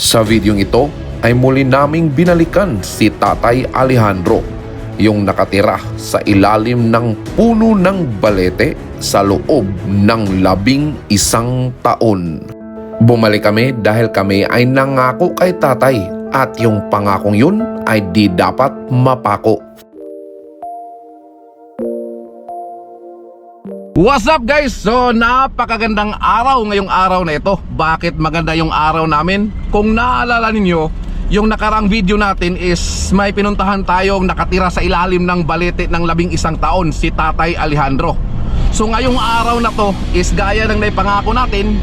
Sa videong ito ay muli naming binalikan si Tatay Alejandro, yung nakatira sa ilalim ng puno ng balete sa loob ng labing isang taon. Bumalik kami dahil kami ay nangako kay tatay at yung pangakong yun ay di dapat mapako. What's up guys? So napakagandang araw ngayong araw na ito. Bakit maganda yung araw namin? Kung naalala ninyo Yung nakarang video natin is May pinuntahan tayong nakatira sa ilalim ng balete ng labing isang taon Si Tatay Alejandro. So ngayong araw na to is gaya ng naipangako natin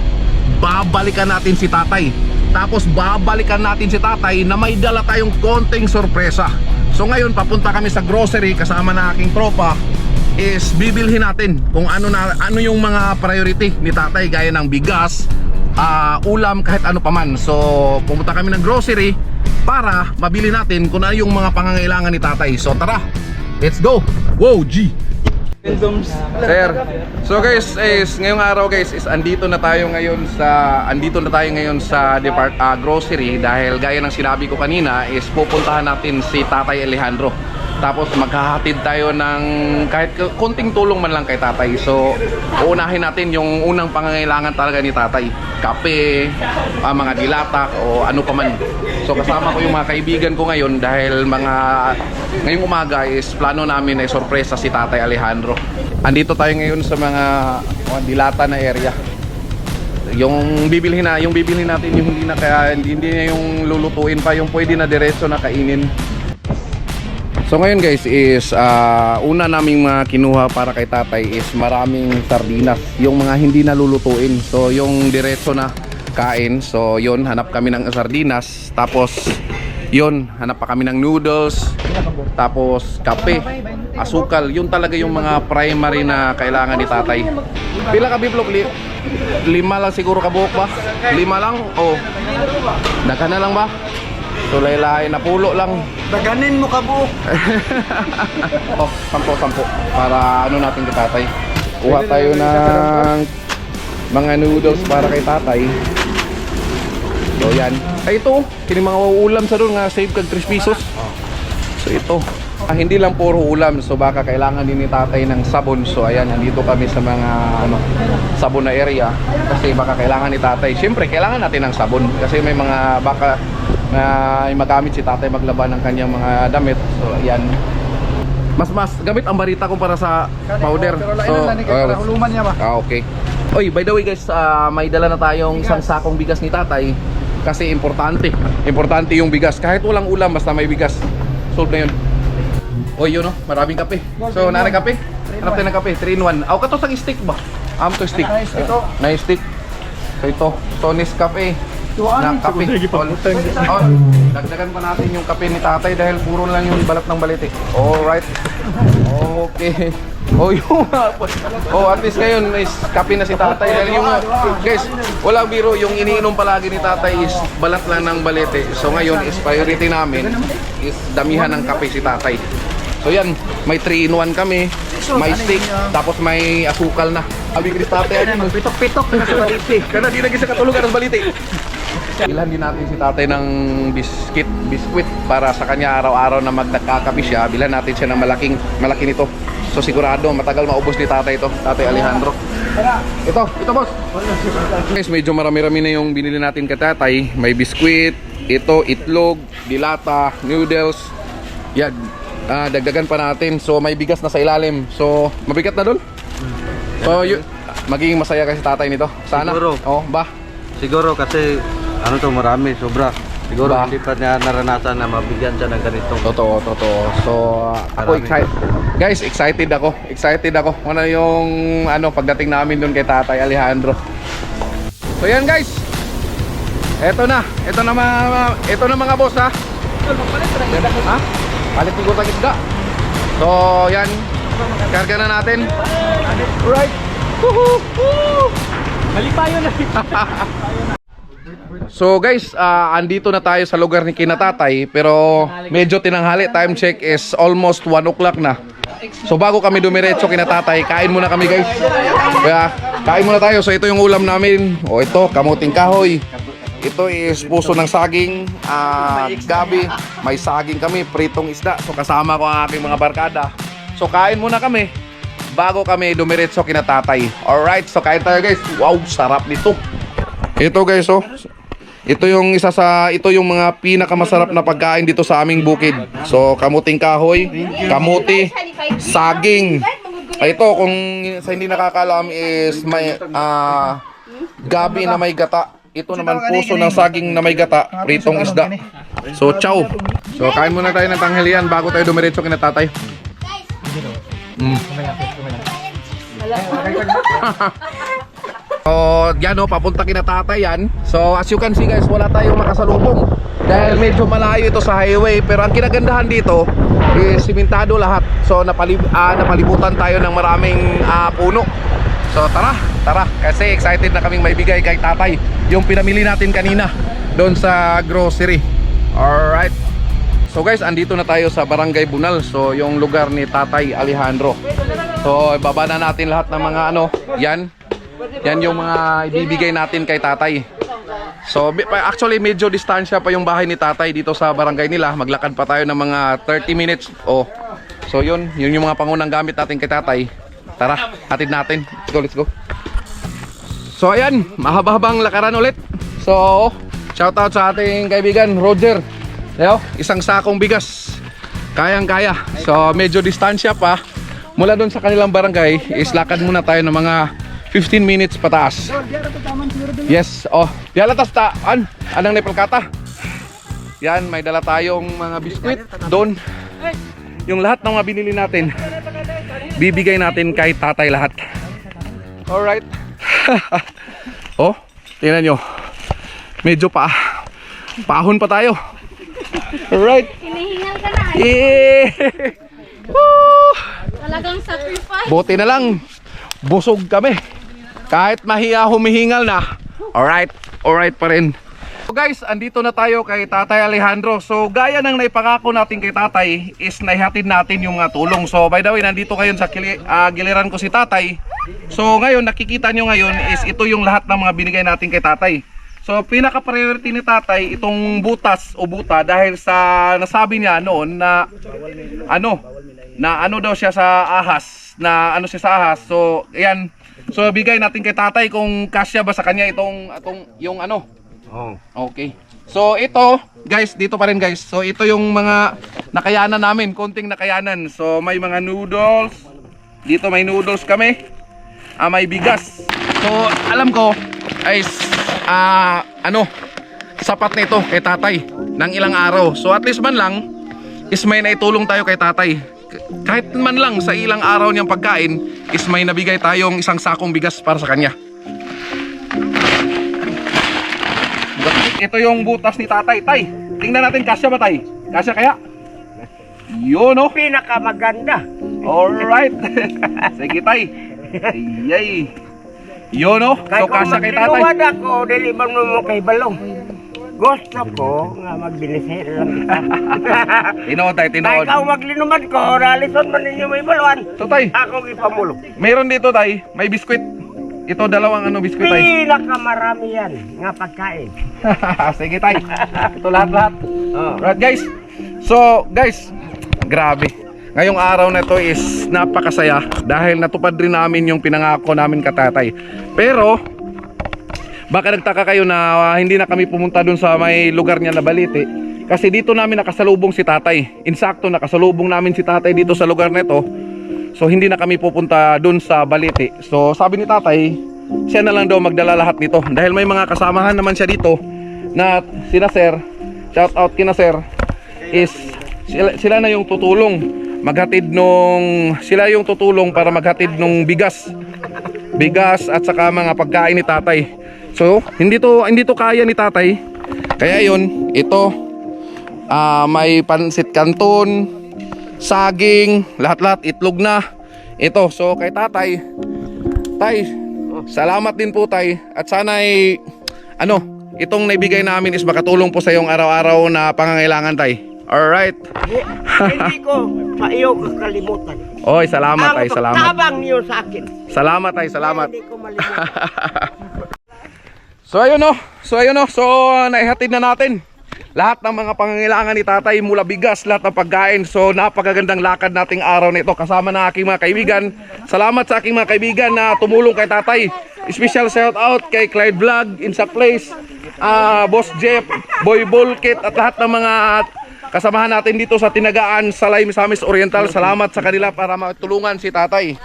Babalikan natin si Tatay. Tapos babalikan natin si Tatay na may dala tayong konting sorpresa. So ngayon papunta kami sa grocery kasama na aking tropa is bibilhin natin kung ano na ano yung mga priority ni tatay gaya ng bigas, ah, ulam kahit ano paman. So pumunta kami ng grocery para mabili natin kung ano yung mga pangangailangan ni tatay. So tara, let's go. Wow, G. Sir. So guys, is ngayong araw guys is andito na tayo ngayon sa andito na tayo ngayon sa depart ah, grocery dahil gaya ng sinabi ko kanina is pupuntahan natin si Tatay Alejandro. Tapos maghahatid tayo ng kahit konting tulong man lang kay tatay. So, uunahin natin yung unang pangangailangan talaga ni tatay. Kape, ah, mga dilata o ano pa man. So, kasama ko yung mga kaibigan ko ngayon dahil mga ngayong umaga is plano namin ay sorpresa si tatay Alejandro. Andito tayo ngayon sa mga, mga dilata na area. Yung bibilhin na, yung bibilhin natin yung hindi na kaya hindi, hindi na yung lulutuin pa, yung pwede na diretso na kainin. So ngayon guys is ah, una naming mga kinuha para kay tatay is maraming sardinas Yung mga hindi nalulutuin So yung diretso na kain So yun hanap kami ng sardinas Tapos yun hanap pa kami ng noodles Tapos kape Asukal Yun talaga yung mga primary na kailangan ni tatay Pila ka biblog? Li lima lang siguro kabuok ba? Lima lang? O Daghan na lang ba? So laylay na pulo lang Daganin mo ka buok. Oh, sampo, sampo. Para ano natin kay tatay. Kuha tayo ng mga noodles para kay tatay. So yan. Ay ito, kini mga ulam sa doon nga save kag 3 pesos. So ito. Ah, hindi lang puro ulam. So baka kailangan din ni tatay ng sabon. So ayan, nandito kami sa mga ano, sabon na area. Kasi baka kailangan ni tatay. Siyempre, kailangan natin ng sabon. Kasi may mga baka may magamit si tatay maglaban ng kanyang mga damit. So ayan. Mas mas gamit ang barita kumpara sa powder. So, para oh, huluman niya ba? Ah, okay. Oy, by the way guys, ah, may dala na tayong isang sakong bigas ni tatay kasi importante. Importante yung bigas. Kahit walang ulam, basta may bigas. Solve na yun. Oy, yun oh, maraming kape. So, nanay kape? Hanap tayo ng kape, 3 in 1. Aw, kato sang stick ba? Am to stick. Na stick. So ito, Tony's Cafe. Tuwan, Na kape. Oh, dagdagan pa natin yung kape ni tatay dahil puro lang yung balat ng balite. Alright. Okay. Oh, yung Oh, at least ngayon is kape na si tatay dahil yung guys, wala biro yung iniinom palagi ni tatay is balat lang ng balete. So ngayon is priority namin is damihan ng kape si tatay. So yan, may 3 in 1 kami, may steak, tapos may asukal na. Abi ni tatay ano, Pitok-pitok na sa baliti. kana di lagi sa katulugan ng balite. Bilhan din natin si tatay ng biscuit, biskuit para sa kanya araw-araw na magkakapi siya. Bilhan natin siya ng malaking, malaki nito. So sigurado matagal maubos ni tatay ito, tatay Alejandro. Ito, ito boss. Guys, medyo marami-rami na yung binili natin kay tatay. May biskuit, ito, itlog, dilata, noodles. Yan, ah, dagdagan pa natin. So may bigas na sa ilalim. So mabigat na doon. So yun, magiging masaya kasi tatay nito. Sana. Siguro. Oh, ba? Siguro kasi ano to marami, sobra. Siguro Ba? hindi pa niya naranasan na mabigyan siya ng ganitong Totoo, totoo. So, uh, ako Marami. excited. Guys, excited ako. Excited ako. Ano yung ano pagdating namin doon kay Tatay Alejandro. So, yan guys. Eto na. Eto na mga eto na mga boss ha. Ha? Palit ni Gutang Isda. So, yan. Karga na natin. Right. Woohoo! Woo! Malipayo na. So guys, ah, andito na tayo sa lugar ni Kinatatay pero medyo tinanghali. Time check is almost 1 o'clock na. So bago kami dumiretso Kinatatay, kain muna kami guys. Kaya kain muna tayo. So ito yung ulam namin. O ito, kamuting kahoy. Ito is puso ng saging, ah, gabi, may saging kami, pritong isda. So kasama ko ang aking mga barkada. So kain muna kami bago kami dumiretso kina tatay. Alright, so kain tayo guys. Wow, sarap nito. Ito guys, oh. Ito yung isa sa ito yung mga pinakamasarap na pagkain dito sa aming bukid. So kamuting kahoy, kamuti, saging. Ay, ito kung sa hindi nakakalam is may ah, gabi na may gata. Ito naman puso ng saging na may gata, pritong isda. So chow. So kain muna tayo ng tanghalian bago tayo dumiretso kina tatay. Mm. So, yan o, papunta kina tatay yan. So, as you can see guys, wala tayong makasalubong. Dahil medyo malayo ito sa highway. Pero ang kinagandahan dito, is simentado lahat. So, napalib ah, napalibutan tayo ng maraming ah, puno. So, tara, tara. Kasi excited na kaming may bigay kay tatay. Yung pinamili natin kanina, doon sa grocery. Alright. So guys, andito na tayo sa Barangay Bunal. So, yung lugar ni Tatay Alejandro. So, ibaba na natin lahat ng mga ano, yan. Yan yung mga ibibigay natin kay tatay. So, actually medyo distansya pa yung bahay ni tatay dito sa barangay nila. Maglakad pa tayo ng mga 30 minutes. Oh. So, yun. Yun yung mga pangunang gamit natin kay tatay. Tara, hatid natin. Let's go, let's go. So, ayan. Mahaba-habang lakaran ulit. So, shout out sa ating kaibigan, Roger. Leo, isang sakong bigas. Kayang-kaya. So, medyo distansya pa. Mula doon sa kanilang barangay, is lakad muna tayo ng mga 15 minutes pataas. Yes, oh. Diyan tas ta, an, anang nepalkata. Yan, may dala tayong mga biskwit doon. Yung lahat ng mga binili natin, bibigay natin kay tatay lahat. Alright. oh, tingnan nyo. Medyo pa, pahon pa tayo. Alright. Hinihingal ka na. Eh. Woo! Talagang sacrifice. Buti na lang, busog kami. Kahit mahiya humihingal na. Alright, alright pa rin. So guys, andito na tayo kay Tatay Alejandro. So gaya ng naipangako natin kay Tatay is naihatid natin yung mga tulong. So by the way, nandito ngayon sa kili, ah, giliran ko si Tatay. So ngayon, nakikita nyo ngayon is ito yung lahat ng mga binigay natin kay Tatay. So pinaka priority ni Tatay itong butas o buta dahil sa nasabi niya noon na ano na ano daw siya sa ahas na ano siya sa ahas. So ayan. So bigay natin kay Tatay kung kasya ba sa kanya itong itong yung ano. Oh. Okay. So ito, guys, dito pa rin guys. So ito yung mga nakayanan namin, konting nakayanan. So may mga noodles. Dito may noodles kami. Ah, may bigas. So alam ko ay ah ano, sapat na ito kay tatay ng ilang araw. So at least man lang is may naitulong tayo kay tatay. Kahit man lang sa ilang araw niyang pagkain is may nabigay tayong isang sakong bigas para sa kanya. Ito yung butas ni tatay. Tay, tingnan natin kasya ba tay? Kasya kaya? Yun oh. Pinakamaganda. Alright. Sige tay. Yay. Yun oh. So kasya kay tatay. magtinuwad ako, dili bang mo kay balong. Gusto ko nga magbinisir lang kita. Tinood tay, Kaya tinood. ikaw maglinuman ko, ralison man ninyo may balwan. So tay, Ako ipamulong. mayroon dito tay, may biskwit. Ito dalawang ano biskwit tay. Pinakamarami yan nga pagkain. Sige tay. Ito lahat-lahat. Oh. Right guys. So guys, grabe. Ngayong araw na ito is napakasaya dahil natupad rin namin yung pinangako namin katatay. Pero baka nagtaka kayo na ah, hindi na kami pumunta dun sa may lugar niya na Balite kasi dito namin nakasalubong si tatay. Insakto nakasalubong namin si tatay dito sa lugar na ito. So hindi na kami pupunta dun sa Balite. So sabi ni tatay, siya na lang daw magdala lahat nito dahil may mga kasamahan naman siya dito na sina sir, shout out kina sir is sila, sila na yung tutulong maghatid nung sila yung tutulong para maghatid nung bigas bigas at saka mga pagkain ni tatay so hindi to hindi to kaya ni tatay. Kaya yun ito ah, may pansit canton saging lahat-lahat itlog na. Ito so kay tatay. Tay salamat din po tay. At sana ay ano itong naibigay namin is makatulong po sa iyong araw-araw na pangangailangan tay. Alright. Di- Hindi ko sa iyo kakalimutan. oy salamat tay Ang salamat. tabang niyo sa akin. salamat tay salamat. Hindi ko malimutan. So ayun no, so ayun no, so naihatid na natin lahat ng mga pangangailangan ni tatay mula bigas, lahat ng pagkain. So napakagandang lakad nating araw nito kasama ng aking mga kaibigan. Salamat sa aking mga kaibigan na tumulong kay tatay. Special shout out kay Clyde Vlog, Insa Place, ah, Boss Jeff, Boy Bulkit at lahat ng mga kasamahan natin dito sa Tinagaan, Salay, Misamis Oriental. Salamat sa kanila para matulungan si tatay.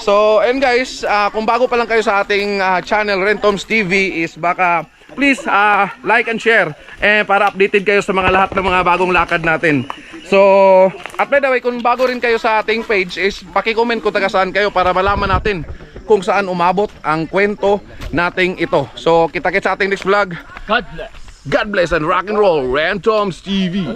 So, and guys, ah, kung bago pa lang kayo sa ating ah, channel Rentoms TV is baka please ah, like and share eh, para updated kayo sa mga lahat ng mga bagong lakad natin. So, at by the way, kung bago rin kayo sa ating page is paki-comment kung taga saan kayo para malaman natin kung saan umabot ang kwento nating ito. So, kita-kits sa ating next vlog. God bless. God bless and rock and roll. Rentoms TV.